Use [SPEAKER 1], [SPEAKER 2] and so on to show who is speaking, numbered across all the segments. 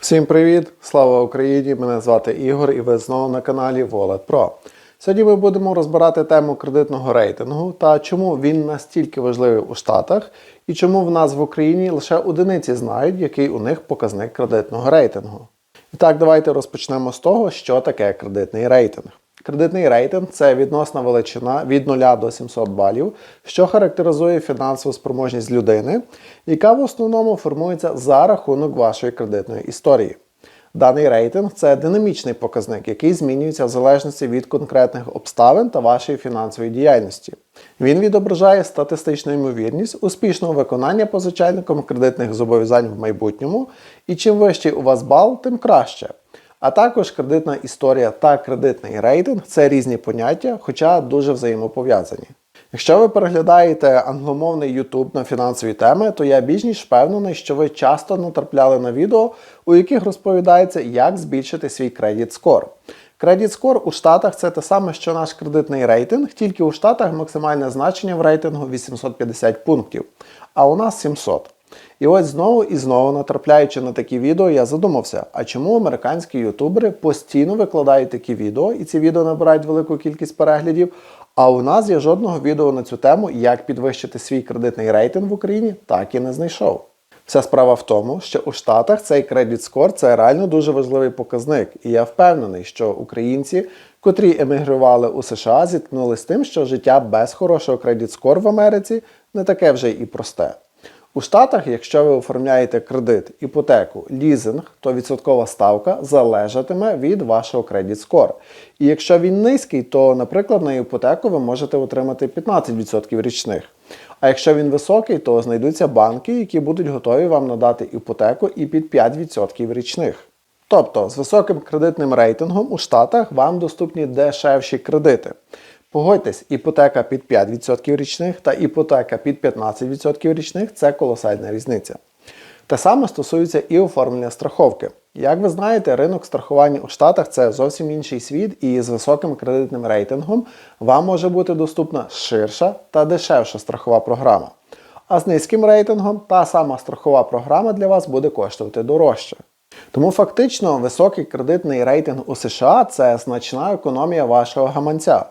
[SPEAKER 1] Всім привіт! Слава Україні! Мене звати Ігор і ви знову на каналі Wallet Pro. Сьогодні ми будемо розбирати тему кредитного рейтингу та чому він настільки важливий у Штатах і чому в нас в Україні лише одиниці знають, який у них показник кредитного рейтингу. І так, давайте розпочнемо з того, що таке кредитний рейтинг. Кредитний рейтинг це відносна величина від 0 до 700 балів, що характеризує фінансову спроможність людини, яка в основному формується за рахунок вашої кредитної історії. Даний рейтинг це динамічний показник, який змінюється в залежності від конкретних обставин та вашої фінансової діяльності. Він відображає статистичну ймовірність успішного виконання позичальником кредитних зобов'язань в майбутньому, і чим вищий у вас бал, тим краще. А також кредитна історія та кредитний рейтинг це різні поняття, хоча дуже взаємопов'язані. Якщо ви переглядаєте англомовний YouTube на фінансові теми, то я більш ніж впевнений, що ви часто натрапляли на відео, у яких розповідається, як збільшити свій кредит скор. Кредит скор у Штатах це те саме, що наш кредитний рейтинг, тільки у Штатах максимальне значення в рейтингу 850 пунктів, а у нас 700. І ось знову і знову натрапляючи на такі відео, я задумався, а чому американські ютубери постійно викладають такі відео, і ці відео набирають велику кількість переглядів. А у нас є жодного відео на цю тему, як підвищити свій кредитний рейтинг в Україні, так і не знайшов. Вся справа в тому, що у Штатах цей кредит скор це реально дуже важливий показник, і я впевнений, що українці, котрі емігрували у США, зіткнулися з тим, що життя без хорошого кредит скор в Америці не таке вже і просте. У Штатах, якщо ви оформляєте кредит, іпотеку, лізинг, то відсоткова ставка залежатиме від вашого кредит скор. І якщо він низький, то, наприклад, на іпотеку ви можете отримати 15% річних. А якщо він високий, то знайдуться банки, які будуть готові вам надати іпотеку і під 5% річних. Тобто з високим кредитним рейтингом у Штатах вам доступні дешевші кредити. Погодьтесь, іпотека під 5% річних та іпотека під 15% річних це колосальна різниця. Те саме стосується і оформлення страховки. Як ви знаєте, ринок страхування у Штатах це зовсім інший світ, і з високим кредитним рейтингом вам може бути доступна ширша та дешевша страхова програма. А з низьким рейтингом та сама страхова програма для вас буде коштувати дорожче. Тому фактично високий кредитний рейтинг у США це значна економія вашого гаманця.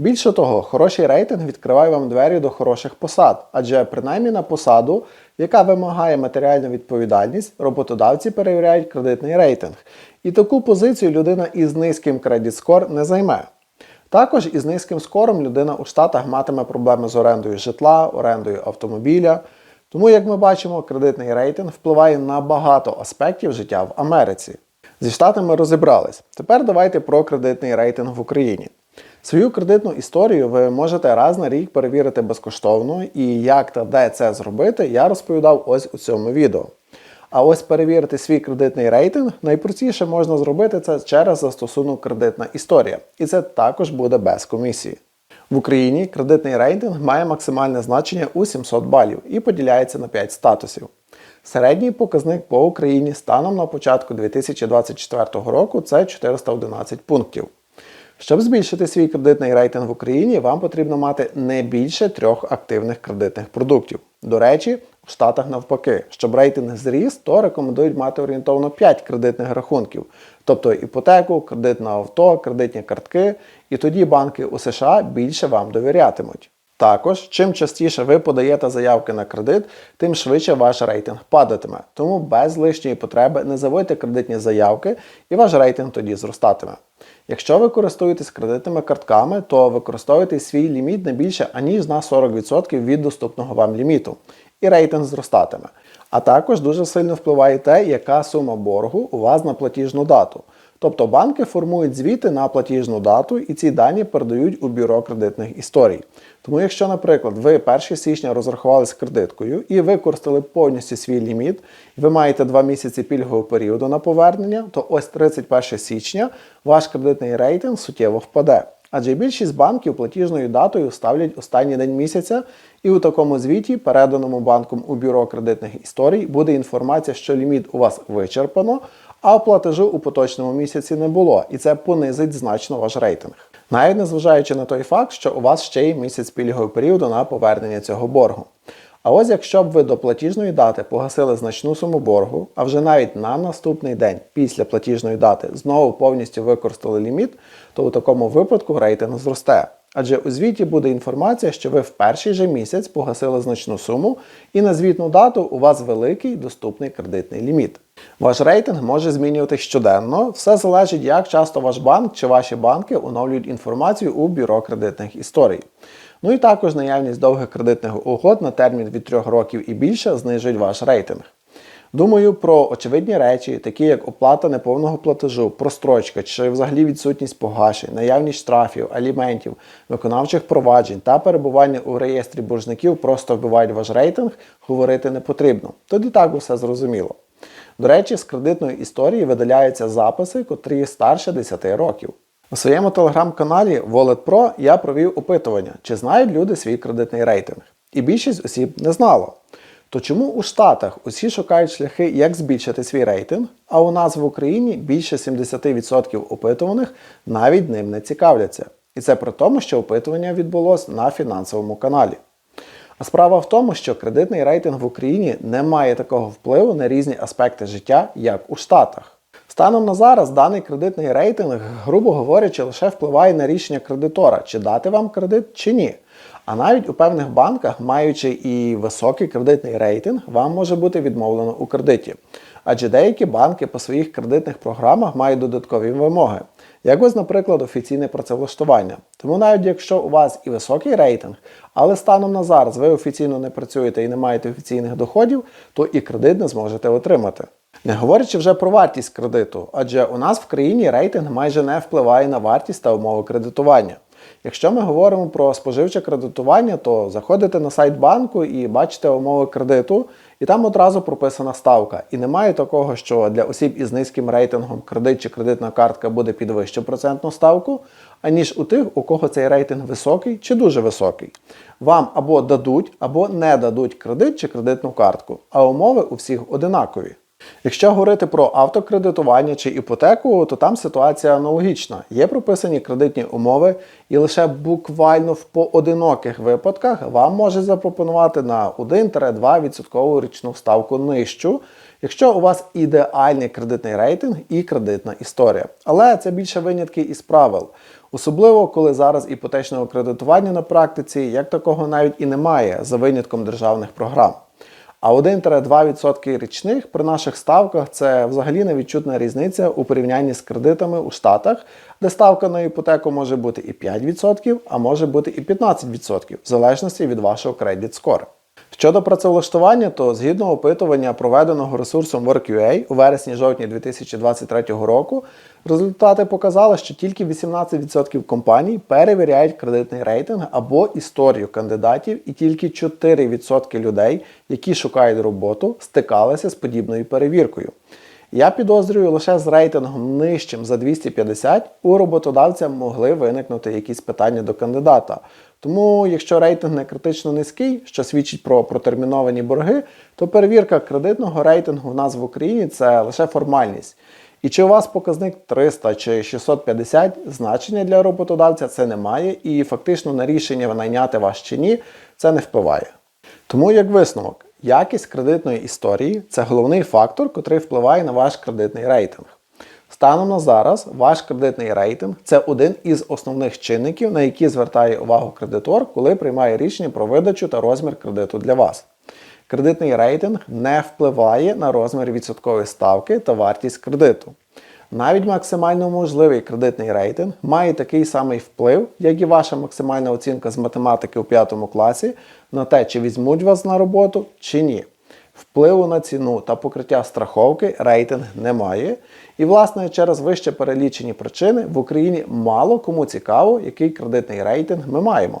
[SPEAKER 1] Більше того, хороший рейтинг відкриває вам двері до хороших посад, адже принаймні на посаду, яка вимагає матеріальну відповідальність, роботодавці перевіряють кредитний рейтинг. І таку позицію людина із низьким кредит скор не займе. Також із низьким скором людина у Штатах матиме проблеми з орендою житла, орендою автомобіля. Тому, як ми бачимо, кредитний рейтинг впливає на багато аспектів життя в Америці. Зі Штатами розібрались. Тепер давайте про кредитний рейтинг в Україні. Свою кредитну історію ви можете раз на рік перевірити безкоштовно, і як та де це зробити, я розповідав ось у цьому відео. А ось перевірити свій кредитний рейтинг найпростіше можна зробити це через застосунок кредитна історія. І це також буде без комісії. В Україні кредитний рейтинг має максимальне значення у 700 балів і поділяється на 5 статусів. Середній показник по Україні станом на початку 2024 року це 411 пунктів. Щоб збільшити свій кредитний рейтинг в Україні, вам потрібно мати не більше трьох активних кредитних продуктів. До речі, в Штатах навпаки, щоб рейтинг зріс, то рекомендують мати орієнтовно 5 кредитних рахунків, тобто іпотеку, кредит на авто, кредитні картки, і тоді банки у США більше вам довірятимуть. Також, чим частіше ви подаєте заявки на кредит, тим швидше ваш рейтинг падатиме. Тому без лишньої потреби не заводьте кредитні заявки і ваш рейтинг тоді зростатиме. Якщо ви користуєтесь кредитними картками, то використовуйте свій ліміт не більше аніж на 40% від доступного вам ліміту, і рейтинг зростатиме. А також дуже сильно впливає те, яка сума боргу у вас на платіжну дату. Тобто банки формують звіти на платіжну дату і ці дані передають у бюро кредитних історій. Тому, якщо, наприклад, ви 1 січня розрахувалися кредиткою і використали повністю свій ліміт, і ви маєте 2 місяці пільгового періоду на повернення, то ось 31 січня ваш кредитний рейтинг суттєво впаде. Адже більшість банків платіжною датою ставлять останній день місяця, і у такому звіті, переданому банком у бюро кредитних історій, буде інформація, що ліміт у вас вичерпано, а платежу у поточному місяці не було, і це понизить значно ваш рейтинг. Навіть незважаючи на той факт, що у вас ще є місяць пільгового періоду на повернення цього боргу. А ось якщо б ви до платіжної дати погасили значну суму боргу, а вже навіть на наступний день після платіжної дати знову повністю використали ліміт, то у такому випадку рейтинг зросте. Адже у звіті буде інформація, що ви в перший же місяць погасили значну суму, і на звітну дату у вас великий доступний кредитний ліміт. Ваш рейтинг може змінюватися щоденно. Все залежить, як часто ваш банк чи ваші банки оновлюють інформацію у бюро кредитних історій. Ну і також наявність довгих кредитних угод на термін від 3 років і більше знижують ваш рейтинг. Думаю про очевидні речі, такі як оплата неповного платежу, прострочка чи взагалі відсутність погашень, наявність штрафів, аліментів, виконавчих проваджень та перебування у реєстрі боржників просто вбивають ваш рейтинг, говорити не потрібно. Тоді так усе зрозуміло. До речі, з кредитної історії видаляються записи, котрі старше 10 років. У своєму телеграм-каналі Wallet я провів опитування, чи знають люди свій кредитний рейтинг. І більшість осіб не знало. То чому у Штатах усі шукають шляхи, як збільшити свій рейтинг, а у нас в Україні більше 70% опитуваних навіть ним не цікавляться? І це при тому, що опитування відбулося на фінансовому каналі. А справа в тому, що кредитний рейтинг в Україні не має такого впливу на різні аспекти життя, як у Штатах. Станом на зараз даний кредитний рейтинг, грубо говорячи, лише впливає на рішення кредитора, чи дати вам кредит, чи ні. А навіть у певних банках, маючи і високий кредитний рейтинг, вам може бути відмовлено у кредиті. Адже деякі банки по своїх кредитних програмах мають додаткові вимоги, як ось, наприклад, офіційне працевлаштування. Тому навіть якщо у вас і високий рейтинг, але станом на зараз ви офіційно не працюєте і не маєте офіційних доходів, то і кредит не зможете отримати. Не говорячи вже про вартість кредиту, адже у нас в країні рейтинг майже не впливає на вартість та умови кредитування. Якщо ми говоримо про споживче кредитування, то заходите на сайт банку і бачите умови кредиту, і там одразу прописана ставка. І немає такого, що для осіб із низьким рейтингом кредит чи кредитна картка буде під вищу процентну ставку, аніж у тих, у кого цей рейтинг високий чи дуже високий. Вам або дадуть, або не дадуть кредит чи кредитну картку, а умови у всіх одинакові. Якщо говорити про автокредитування чи іпотеку, то там ситуація аналогічна. Є прописані кредитні умови, і лише буквально в поодиноких випадках вам може запропонувати на 1-2% річну ставку нижчу, якщо у вас ідеальний кредитний рейтинг і кредитна історія. Але це більше винятки із правил. Особливо, коли зараз іпотечного кредитування на практиці як такого навіть і немає за винятком державних програм. А 1-2% річних при наших ставках це взагалі невідчутна різниця у порівнянні з кредитами у Штатах, де ставка на іпотеку може бути і 5%, а може бути і 15%, в залежності від вашого кредит скору. Щодо працевлаштування, то згідно опитування, проведеного ресурсом WorkUA у вересні-жовтні 2023 року, результати показали, що тільки 18% компаній перевіряють кредитний рейтинг або історію кандидатів, і тільки 4% людей, які шукають роботу, стикалися з подібною перевіркою. Я підозрюю, лише з рейтингом нижчим за 250 у роботодавця могли виникнути якісь питання до кандидата. Тому, якщо рейтинг не критично низький, що свідчить про протерміновані борги, то перевірка кредитного рейтингу в нас в Україні це лише формальність. І чи у вас показник 300 чи 650, значення для роботодавця це не має, і фактично на рішення найняти вас чи ні, це не впливає. Тому як висновок, якість кредитної історії це головний фактор, котрий впливає на ваш кредитний рейтинг. Станом на зараз ваш кредитний рейтинг це один із основних чинників, на які звертає увагу кредитор, коли приймає рішення про видачу та розмір кредиту для вас. Кредитний рейтинг не впливає на розмір відсоткової ставки та вартість кредиту. Навіть максимально можливий кредитний рейтинг має такий самий вплив, як і ваша максимальна оцінка з математики у 5 класі на те, чи візьмуть вас на роботу чи ні. Впливу на ціну та покриття страховки рейтинг немає. І, власне, через вище перелічені причини в Україні мало кому цікаво, який кредитний рейтинг ми маємо.